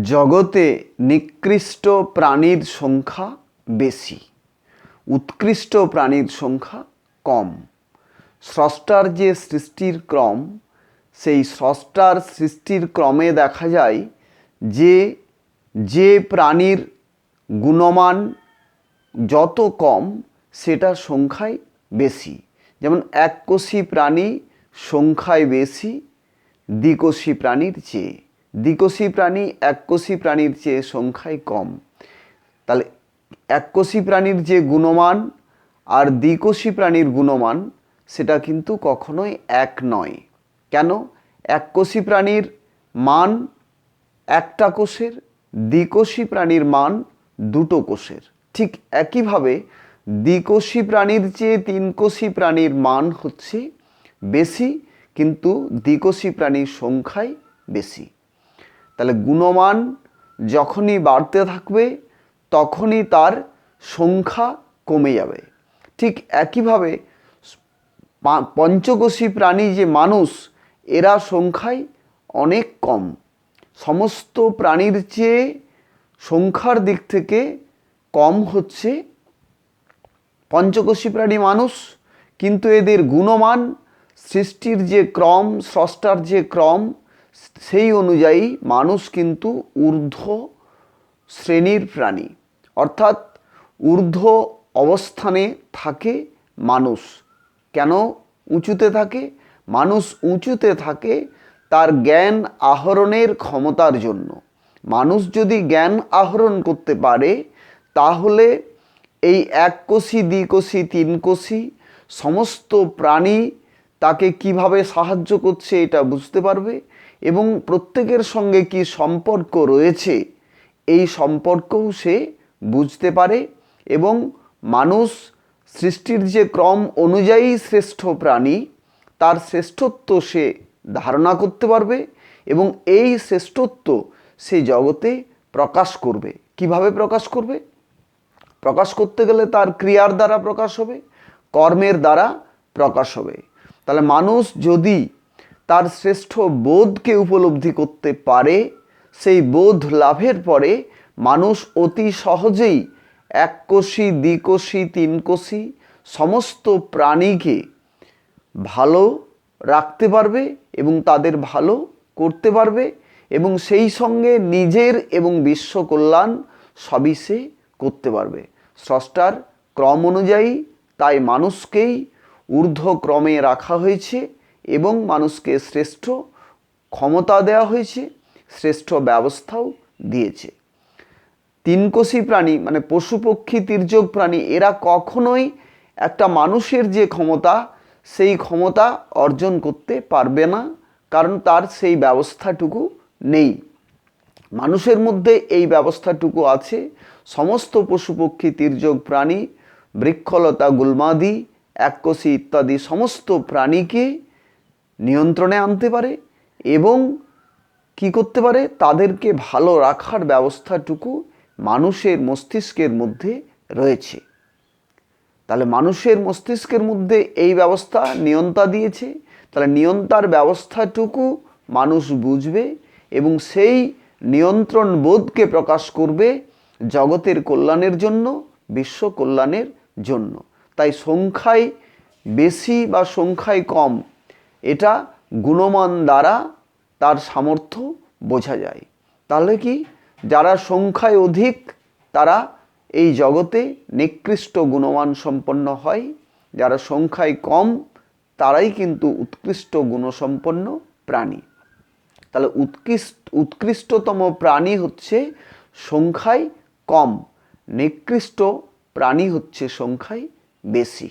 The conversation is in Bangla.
জগতে নিকৃষ্ট প্রাণীর সংখ্যা বেশি। উৎকৃষ্ট প্রাণীর সংখ্যা কম। স্রষ্টার যে সৃষ্টির ক্রম, সেই স্রষ্টার সৃষ্টির ক্রমে দেখা যায় যে যে প্রাণীর গুণমান যত কম, সেটা সংখ্যায় বেশি। যেমন এককোষী প্রাণী সংখ্যায় বেশি, দ্বিকোষী প্রাণীর চেয়ে। দ্বিকোষী প্রাণী, এককোষী প্রাণীর চেয়ে সংখ্যায় কম। তাহলে এককোষী প্রাণীর যে গুণমান আর দ্বিকোষী প্রাণীর গুণমান, সেটা কিন্তু কখনোই এক নয়। কেন? এককোষী প্রাণীর মান একটা কোষের, দ্বিকোষী প্রাণীর মান দুটো কোষের। ঠিক একইভাবে দ্বিকোষী প্রাণীর চেয়ে তিনকোষী প্রাণীর মান হচ্ছে বেশি, কিন্তু দ্বিকোষী প্রাণীর সংখ্যাই বেশি। তাহলে গুণমান যখনই বাড়তে থাকবে, তখনই তার সংখ্যা কমে যাবে। ঠিক একইভাবে পঞ্চকোষী প্রাণী যে মানুষ, এরা সংখ্যায় অনেক কম। সমস্ত প্রাণীর চেয়ে সংখ্যার দিক থেকে কম হচ্ছে পঞ্চকোষী প্রাণী মানুষ, কিন্তু এদের গুণমান, সৃষ্টির যে ক্রম, স্রষ্টার যে ক্রম সেই অনুযায়ী মানুষ কিন্তু ঊর্ধ্ব শ্রেণির প্রাণী। অর্থাৎ ঊর্ধ্ব অবস্থানে থাকে মানুষ। কেন উঁচুতে থাকে? মানুষ উঁচুতে থাকে তার জ্ঞান আহরণের ক্ষমতার জন্য। মানুষ যদি জ্ঞান আহরণ করতে পারে, তাহলে এই এক কোষী দ্বিকোষী তিন কোষি, সমস্ত প্রাণী তাকে কীভাবে সাহায্য করছে এটা বুঝতে পারবে? এবং প্রত্যেকের সঙ্গে কি সম্পর্ক রয়েছে? এই সম্পর্কও সে বুঝতে পারে এবং মানুষ সৃষ্টির যে ক্রম অনুযায়ী শ্রেষ্ঠ প্রাণী, তার শ্রেষ্ঠত্ব সে ধারণা করতে পারবে এবং এই শ্রেষ্ঠত্ব সে জগতে প্রকাশ করবে। কীভাবে প্রকাশ করবে? প্রকাশ করতে গেলে তার ক্রিয়ার দ্বারা প্রকাশ হবে, কর্মের দ্বারা প্রকাশ হবে। তাহলে মানুষ যদি তার শ্রেষ্ঠ বোধকে উপলব্ধি করতে পারে, সেই বোধ লাভের পরে মানুষ অতি সহজেই এককোষী, দ্বিকোষী, তিনকোষী সমস্ত প্রাণীকে ভালো রাখতে পারবে এবং তাদের ভালো করতে পারবে এবং সেই সঙ্গে নিজের এবং বিশ্ব কল্যাণ সবই সে করতে পারবে। স্রষ্টার ক্রম অনুযায়ী তাই মানুষকেই ঊর্ধ্ব ক্রমে রাখা হয়েছে এবং মানুষকে শ্রেষ্ঠ ক্ষমতা দেওয়া হয়েছে, শ্রেষ্ঠ ব্যবস্থাও দিয়েছে। তিনকোষী প্রাণী মানে পশু পক্ষী তির্যক প্রাণী, এরা কখনোই একটা মানুষের যে ক্ষমতা, সেই ক্ষমতা অর্জন করতে পারবে না, কারণ তার সেই ব্যবস্থাটুকু নেই। মানুষের মধ্যে এই ব্যবস্থাটুকু আছে। সমস্ত পশু পক্ষী তির্যক প্রাণী, বৃক্ষলতা, গুলমাদি এককোষী ইত্যাদি সমস্ত প্রাণীকে নিয়ন্ত্রণে আনতে পারে এবং কি করতে পারে? তাদেরকে ভালো রাখার ব্যবস্থাটুকু মানুষের মস্তিষ্কের মধ্যে রয়েছে। তাহলে মানুষের মস্তিষ্কের মধ্যে এই ব্যবস্থা নিয়ন্তা দিয়েছে। তাহলে নিয়ন্তার ব্যবস্থাটুকু মানুষ বুঝবে এবং সেই নিয়ন্ত্রণ বোধকে প্রকাশ করবে জগতের কল্যাণের জন্য, বিশ্ব কল্যাণের জন্য। তাই সংখ্যায় বেশি বা সংখ্যায় কম, এটা গুণমান দ্বারা তার সামর্থ্য বোঝা যায়। তাহলে কি? যারা সংখ্যায় অধিক, তারা এই জগতে নিকৃষ্ট গুণমান সম্পন্ন হয়। যারা সংখ্যায় কম, তারাই কিন্তু উৎকৃষ্ট গুণসম্পন্ন প্রাণী। তাহলে উৎকৃষ্ট, উৎকৃষ্টতম প্রাণী হচ্ছে সংখ্যায় কম, নিকৃষ্ট প্রাণী হচ্ছে সংখ্যায় বেশি